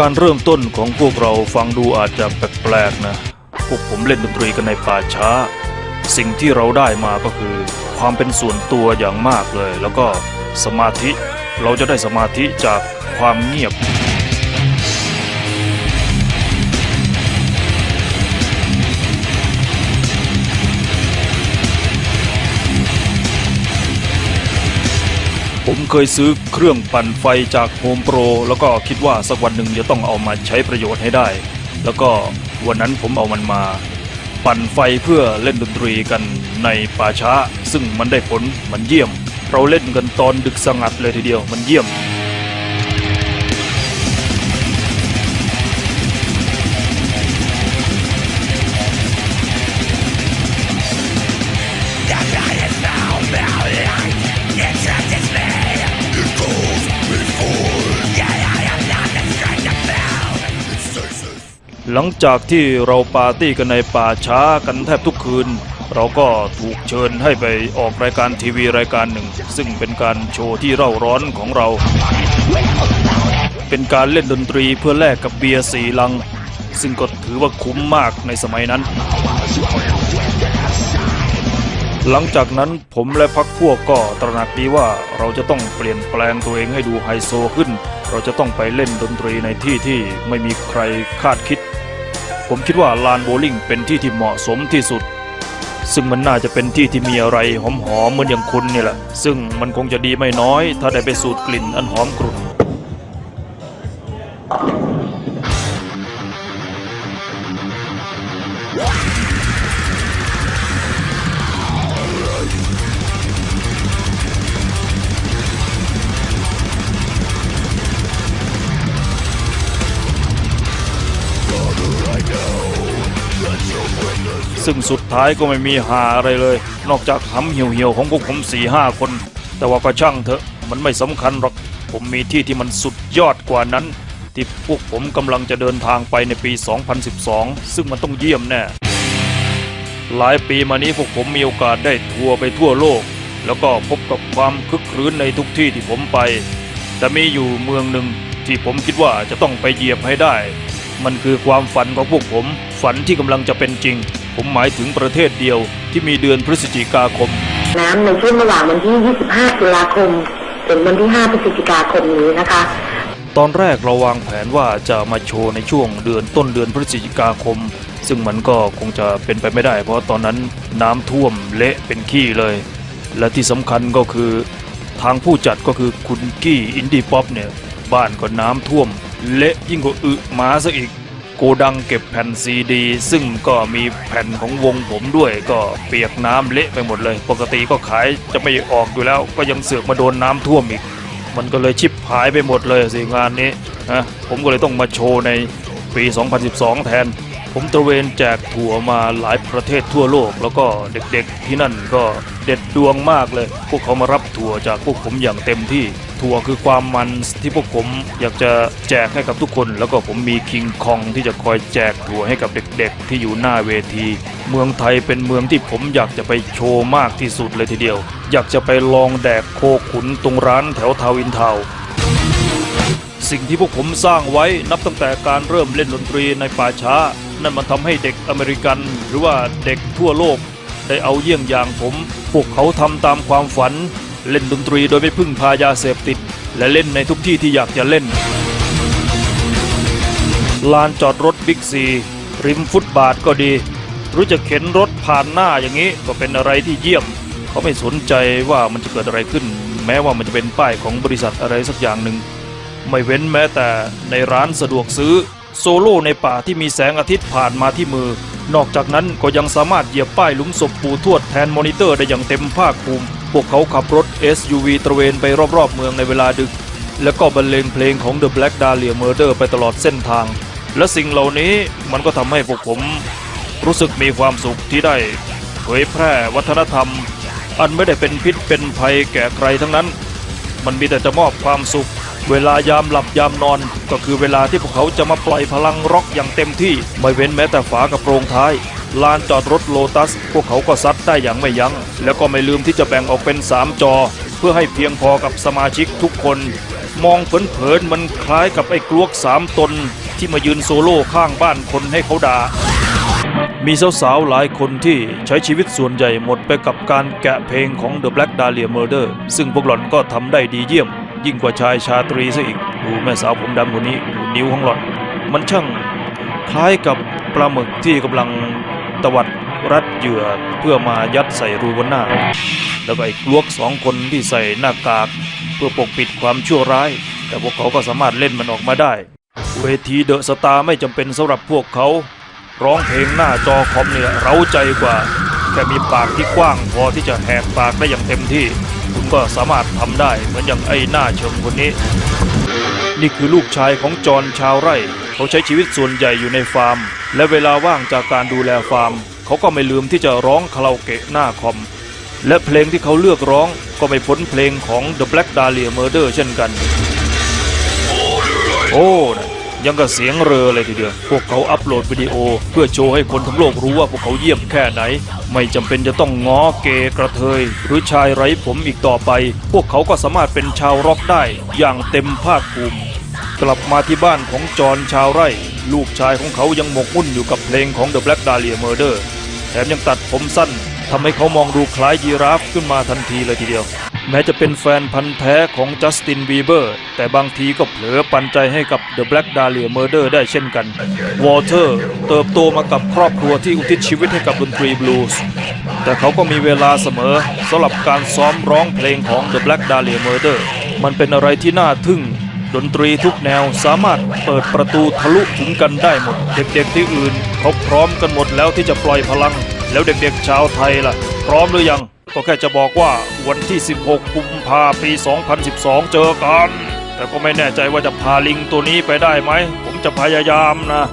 การเริ่มต้นของพวกเราฟังดูอาจจะแปลกๆนะ พวกผมเล่นดนตรีกันในป่าช้า สิ่งที่เราได้มาก็คือ ความเป็นส่วนตัวอย่างมากเลย แล้วก็สมาธิ เราจะได้สมาธิจากความเงียบ ผมเคยซื้อเครื่องปั่นไฟจากโฮมโปรแล้วก็คิดว่าสักวันหนึ่งจะต้องเอามาใช้ประโยชน์ให้ได้ แล้วก็วันนั้นผมเอามันมา ปั่นไฟเพื่อเล่นดนตรีกันในป่าช้า ซึ่งมันได้ผลมันเยี่ยม เราเล่นกันตอนดึกสงัดเลยทีเดียวมันเยี่ยม หลังจากที่เราปาร์ตี้กันในป่าช้ากันแทบทุกคืน เราก็ถูกเชิญให้ไปออกรายการทีวีรายการหนึ่ง ซึ่งเป็นการโชว์ที่เร่าร้อนของเรา เป็นการเล่นดนตรีเพื่อแลกกับเบียร์สีลัง ซึ่งก็ถือว่าคุ้มมากในสมัยนั้น หลังจากนั้นผมและพักพวกก็ตระหนักดีว่าเราจะต้องเปลี่ยนแปลงตัวเองให้ดูไฮโซขึ้น เราจะต้องไปเล่นดนตรีในที่ที่ไม่มีใครคาดคิด ผมคิดว่าลานโบว์ลิ่งเป็นที่ที่เหมาะสมที่สุด ซึ่งมันน่าจะเป็นที่ที่มีอะไรหอมๆเหมือนอย่างคุณนี่แหละ ซึ่งมันคงจะดีไม่น้อย ถ้าได้ไปสูดกลิ่นอันหอมกรุ่น ซึ่งสุดท้ายก็ไม่มีหาอะไรเลย นอกจากหำเหี่ยวๆของพวกผมสี่ห้าคน แต่ว่าก็ช่างเถอะมันไม่สำคัญหรอก ผมมีที่ที่มันสุดยอดกว่านั้น ที่พวกผมกำลังจะเดินทางไปในปี 2012 ซึ่งมันต้องเยี่ยมแน่ หลายปีมานี้พวกผมมีโอกาสได้ทัวร์ไปทั่วโลก แล้วก็พบกับความคึกครื้นในทุกที่ที่ผมไป แต่มีอยู่เมืองหนึ่งที่ผมคิดว่าจะต้องไปเหยียบให้ได้ มันคือความฝันของพวกผม ฝันที่กำลังจะเป็นจริง ผมหมายถึงประเทศเดียวที่มีเดือนพฤศจิกาคม น้ำในช่วงระหว่างวันที่ 25 ตุลาคม ถึงวันที่ 5 พฤศจิกาคมนี้นะคะ ตอนแรกเราวางแผนว่าจะมาโชว์ในช่วงเดือนต้นเดือนพฤศจิกาคม ซึ่งมันก็คงจะเป็นไปไม่ได้ เพราะตอนนั้นน้ำท่วมเละเป็นขี้เลย และที่สำคัญก็คือทางผู้จัดก็คือคุณกี้อินดี้ป๊อปเนี่ย บ้านก็น้ำท่วม เละยิ่งกว่าอึหมาซะอีก โกดังเก็บแผ่นซีดี ซึ่งก็มีแผ่นของวงผมด้วยก็เปียกน้ำเละไปหมดเลย ปกติก็ขายจะไม่ออกอยู่แล้ว ก็ยังเสือกมาโดนน้ำท่วมอีก มันก็เลยชิบหายไปหมดเลยสิงานนี้นะผมก็เลยต้องมาโชว์ในปี 2012 แทน ผมตระเวนแจกถั่วมาหลายประเทศทั่วโลก แล้วก็เด็กๆที่นั่นก็เด็ดดวงมากเลย พวกเขามารับถั่วจากพวกผมอย่างเต็มที่ ถั่วคือความมันที่พวกผมอยากจะแจกให้กับทุกคน แล้วก็ผมมีคิงคองที่จะคอยแจกถั่วให้กับเด็กๆ ที่อยู่หน้าเวที เมืองไทยเป็นเมืองที่ผมอยากจะไปโชว์มากที่สุดเลยทีเดียว อยากจะไปลองแดกโคขุนตรงร้านแถวทาวินทาวสิ่งที่พวกผมสร้างไว้นับตั้งแต่การเริ่มเล่นดนตรีในป่าช้า นั่นมันทำให้เด็กอเมริกัน หรือว่าเด็กทั่วโลก ได้เอาเยี่ยงอย่างผม พวกเขาทำตามความฝัน เล่นดนตรีโดยไม่พึ่งพายาเสพติด และเล่นในทุกที่ที่อยากจะเล่น ลานจอดรถบิ๊กซี ริมฟุตบาทก็ดีรือจะเข็นรถผ่านหน้าอย่างนี้ก็เป็นอะไรที่เยี่ยม เขาไม่สนใจว่ามันจะเกิดอะไรขึ้น แม้ว่ามันจะเป็นป้ายของบริษัทอะไรสักอย่างหนึ่ง ไม่เว้นแม้แต่ในร้านสะดวกซื้อ โซโล่ในป่าที่มีแสงอาทิตย์ผ่านมาที่มือ นอกจากนั้นก็ยังสามารถเหยียบป้ายหลุมศพปูทวดแทนมอนิเตอร์ได้อย่างเต็มภาคภูมิ พวกเขาขับรถ SUV ตระเวนไปรอบๆเมืองในเวลาดึก แล้วก็บรรเลงเพลงของ The Black Dahlia Murder ไปตลอดเส้นทาง และสิ่งเหล่านี้มันก็ทำให้พวกผม รู้สึกมีความสุขที่ได้เผยแพร่วัฒนธรรม อันไม่ได้เป็นพิษเป็นภัยแก่ใครทั้งนั้น มันมีแต่จะมอบความสุข เวลายามหลับยามนอน ก็คือเวลาที่พวกเขาจะมาปล่อยพลังร็อกอย่างเต็มที่ไม่เว้นแม้แต่ฝากระโปรงท้าย ลานจอดรถโลตัส พวกเขาก็ซัดได้อย่างไม่ยัง้ง แล้วก็ไม่ลืมที่จะแบ่งออกเป็น 3 จอ เพื่อให้เพียงพอกับสมาชิกทุกคน มองเผินๆมันคล้ายกับไอ้กลวกสามตน ที่มายืนโซโล่ข้างบ้านคนให้เขาด่ามีสาวๆหลายคนที่ใช้ชีวิตส่วนใหญ่หมดไปกับการแกะเพลงของ The Black Dahlia Murder ซึ่งพวกหล่อนก็ทำได้ดีเยี่ยม ยิ่งกว่าชายชาตรีซะอีก ดูแม่สาวผมดำคนนี้ดูนิ้วของหล่อน มันช่างคล้ายกับปลาหมึกที่กำลัง ตวัดรัดเหยื่อเพื่อมายัดใส่รูบนหน้า แล้วก็ไอ้กลวกสองคนที่ใส่หน้ากาก เพื่อปกปิดความชั่วร้าย แต่พวกเขาก็สามารถเล่นมันออกมาได้ เวทีเดอะสตาร์ไม่จำเป็นสำหรับพวกเขา ร้องเพลงหน้าจอคอมเนี่ยเร้าใจกว่า แค่มีปากที่กว้างพอที่จะแหกปากได้อย่างเต็มที่ คุณก็สามารถทำได้เหมือนอย่างไอ้หน้าเชิงคนนี้ นี่คือลูกชายของจอห์นชาวไร่ เขาใช้ชีวิตส่วนใหญ่อยู่ในฟาร์ม และเวลาว่างจากการดูแลฟาร์ม เขาก็ไม่ลืมที่จะร้องคาราโอเกะหน้าคอม และเพลงที่เขาเลือกร้องก็ไม่พ้นเพลงของ The Black Dahlia Murder เช่นกัน โอ้นะยังกับเสียงเรือเลยทีเดียว พวกเขาอัปโหลดวิดีโอ เพื่อโชว์ให้คนทั้งโลกรู้ว่าพวกเขาเยี่ยมแค่ไหน ไม่จำเป็นจะต้องง้อเกย์กระเทย หรือชายไร้ผมอีกต่อไป พวกเขาก็สามารถเป็นชาวร็อกได้อย่างเต็มภาคภูมิ กลับมาที่บ้านของจอห์นชาวไร่ ลูกชายของเขายังหมกมุ่นอยู่กับเพลงของ The Black Dahlia Murder แถมยังตัดผมสั้นทำให้เขามองดูคล้ายยีราฟขึ้นมาทันทีเลยทีเดียว แม้จะเป็นแฟนพันธ์แท้ของจัสตินบีเบอร์แต่บางทีก็เผลอปันใจให้กับ The Black Dahlia Murder ได้เช่นกัน วอเตอร์เติบโตมากับครอบครัวที่อุทิศชีวิตให้กับดนตรีบลูส์แต่เขาก็มีเวลาเสมอสำหรับการซ้อมร้องเพลงของ The Black Dahlia Murder มันเป็นอะไรที่น่าทึ่ง ดนตรีทุกแนวสามารถเปิดประตูทะลุถึงกันได้หมด เด็กๆที่อื่นเขาพร้อมกันหมดแล้วที่จะปล่อยพลัง แล้วเด็กๆชาวไทยล่ะ พร้อมหรือยัง ก็แค่จะบอกว่าวันที่ 16 กุมภาปี 2012 เจอกัน แต่ก็ไม่แน่ใจว่าจะพาลิงตัวนี้ไปได้ไหม ผมจะพยายามนะ